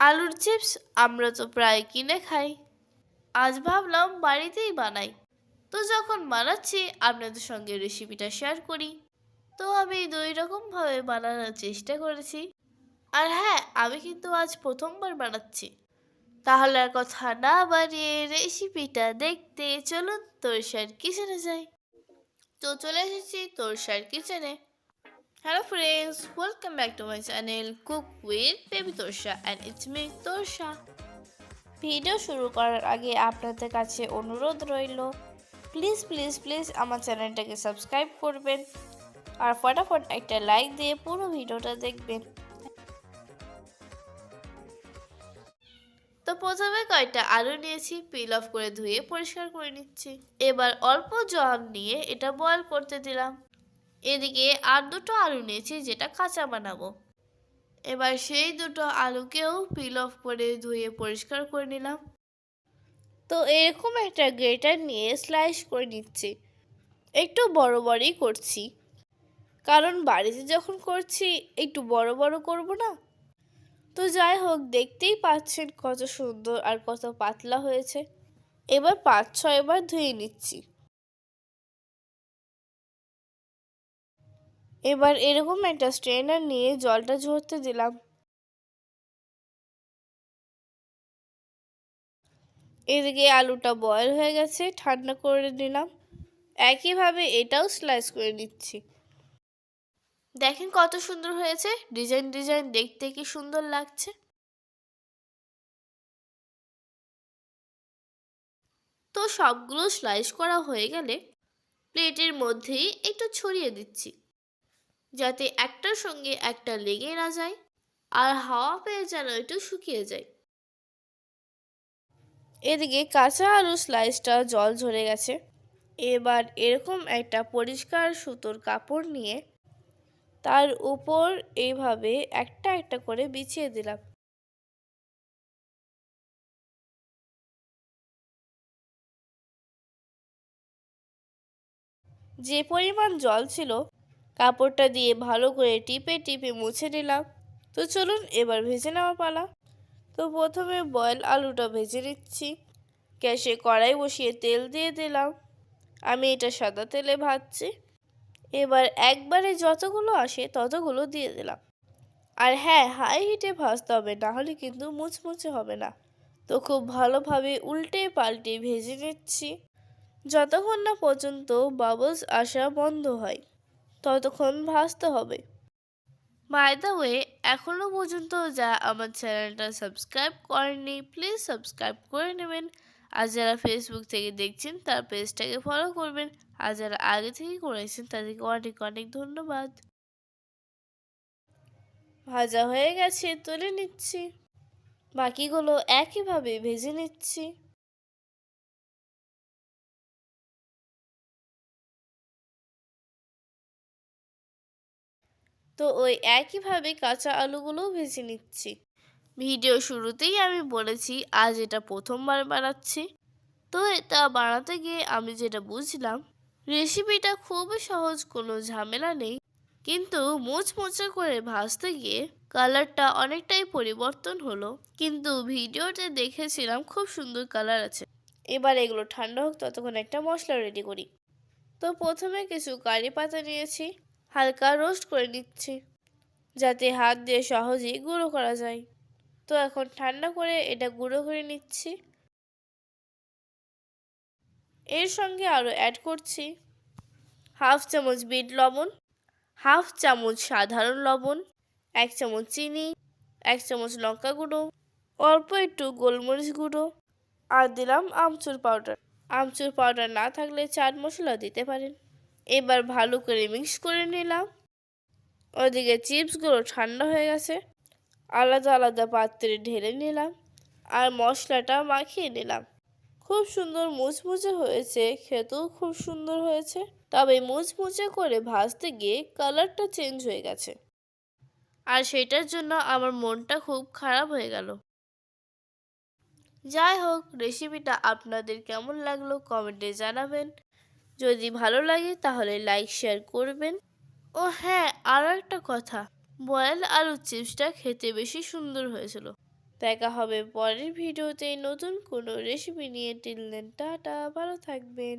আলুর চিপস আমরা তো প্রায় কিনে খাই। আজ ভাবলাম বাড়িতেই বানাই। তো যখন বানাচ্ছি, আপনাদের সঙ্গে রেসিপিটা শেয়ার করি। তো আমি দুই রকমভাবে বানানোর চেষ্টা করেছি। আর হ্যাঁ আমি কিন্তু আজ প্রথমবার বানাচ্ছি। তাহলে আর কথা না বাড়িয়ে রেসিপিটা দেখতে চলুন তোর তোরসার কিচেনে যাই। তো চলে এসেছি তোর তোরসার কিচেনে hello friends welcome back to my channel cook with baby Torsa and it's me Torsa video শুরু করার আগে আপনাদের কাছে অনুরোধ রইল প্লিজ প্লিজ প্লিজ আমার চ্যানেলটাকে সাবস্ক্রাইব করবেন আর ফটাফট একটা লাইক দিয়ে পুরো ভিডিওটা দেখবেন। তো প্রথমে কয়েকটা আলু নিয়েছি পিল অফ করে ধুয়ে পরিষ্কার করে নিচ্ছি। এবার অল্প জল নিয়ে এটা বয়ল করতে দিলাম। এদিকে আর দুটো আলু নিয়েছি, যেটা কাঁচা বানাবো। এবার সেই দুটো আলুকেও পিল অফ করে ধুয়ে পরিষ্কার করে নিলাম। তো এরকম একটা গ্রেটার নিয়ে স্লাইস করে নিচ্ছি। একটু বড় বড়ই করছি। কারণ বাড়িতে যখন করছি, একটু বড় বড় করব না? তো যাই হোক, দেখতেই পাচ্ছেন কত সুন্দর আর কত পাতলা হয়েছে। এবার পাঁচ ছয়বার ধুয়ে নিচ্ছি। এবার এরকম একটা স্ট্রেনার নিয়ে জলটা ঝরতে দিলাম। এদিকে আলুটা বয়েল হয়ে গেছে, ঠান্ডা করে নিলাম। একইভাবে এটাও স্লাইস করে নিচ্ছি। দেখেন কত সুন্দর হয়েছে ডিজাইন ডিজাইন দেখতে কি সুন্দর লাগছে। তো সবগুলো স্লাইস করা হয়ে গেলে প্লেটের মধ্যেই একটু ছড়িয়ে দিচ্ছি। যাতে একটার সঙ্গে একটা লেগে না যায় আর হাওয়া পেয়ে যেন একটু শুকিয়ে যায়। এদিকে কাঁচা আলু স্লাইসটা জল ঝরে গেছে। এবার এরকম একটা পরিষ্কার সুতোর কাপড় নিয়ে তার উপর এইভাবে একটা একটা করে বিছিয়ে দিলাম। যে পরিমাণ জল ছিল কাপড়টা দিয়ে ভালো করে টিপে টিপে মুছে নিলাম। তো চলুন এবার ভেজে নেওয়া পালা। তো প্রথমে বয়েল আলুটা ভেজে নিচ্ছি। গ্যাসে কড়াই বসিয়ে তেল দিয়ে দিলাম। আমি এটা সাদা তেলে ভাজছি। এবার একবারে যতগুলো আসে ততগুলো দিয়ে দিলাম। আর হ্যাঁ হাই হিটে ভাজতে হবে, নাহলে কিন্তু মুচমুচে হবে না। তো খুব ভালোভাবে উল্টে পাল্টে ভেজে নিচ্ছি। যতক্ষণ না পর্যন্ত বাবলস আসা বন্ধ হয়। ততক্ষণ ভাজতে হবে। বাই দ্য ওয়ে এখনও পর্যন্ত যা আমার চ্যানেলটা সাবস্ক্রাইব করেননি প্লিজ সাবস্ক্রাইব করে নেবেন। আর যারা ফেসবুক থেকে দেখছেন, তার পেজটাকে ফলো করবেন। আর যারা আগে থেকে করেছেন তাদেরকে অনেক অনেক ধন্যবাদ। ভাজা হয়ে গেছে, তুলে নিচ্ছি। বাকিগুলো একইভাবে ভেজে নিচ্ছি। তো ওই একইভাবে কাঁচা আলুগুলোও ভেজে নিচ্ছি। ভিডিও শুরুতেই আমি বলেছি, আজ এটা প্রথমবার বানাচ্ছি। তো এটা বানাতে গিয়ে আমি যেটা বুঝলাম, রেসিপিটা খুবই সহজ, কোনো ঝামেলা নেই। কিন্তু মুচমুচে করে ভাজতে গিয়ে কালারটা অনেকটাই পরিবর্তন হলো। কিন্তু ভিডিওতে দেখেছিলাম খুব সুন্দর কালার আছে। এবার এগুলো ঠান্ডা হোক, ততক্ষণ একটা মশলা রেডি করি। তো প্রথমে কিছু কারি পাতা নিয়েছি। হালকা রোস্ট করে নিচ্ছি, যাতে হাত দিয়ে সহজেই গুঁড়ো করা যায়। তো এখন ঠান্ডা করে এটা গুঁড়ো করে নিচ্ছি। এর সঙ্গে আরও অ্যাড করছি হাফ চামচ বিট লবণ হাফ চামচ সাধারণ লবণ, এক চামচ চিনি, এক চামচ লঙ্কা গুঁড়ো, অল্প একটু গোলমরিচ গুঁড়ো, আর দিলাম আমচুর পাউডার আমচুর পাউডার না থাকলে চাট মশলা দিতে পারেন। এবার ভালো করে মিক্স করে নিলাম। ওদিকে চিপসগুলো ঠান্ডা হয়ে গেছে। আলাদা আলাদা পাত্রে ঢেলে নিলাম আর মশলাটা মাখিয়ে নিলাম। খুব সুন্দর মুচমুচে হয়েছে, খেতেও খুব সুন্দর হয়েছে। তবে মুচমুচে করে ভাজতে গিয়ে কালারটা চেঞ্জ হয়ে গেছে। আর সেটার জন্য আমার মনটা খুব খারাপ হয়ে গেল। যাই হোক রেসিপিটা আপনাদের কেমন লাগল কমেন্টে জানাবেন। যদি ভালো লাগে তাহলে লাইক শেয়ার করবেন। ও হ্যাঁ আরও একটা কথা। বয়েল আলু চিপসটা খেতে বেশি সুন্দর হয়েছিল। দেখা হবে পরের ভিডিওতে নতুন কোনো রেসিপি নিয়ে। টিলেন টাটা, ভালো থাকবেন।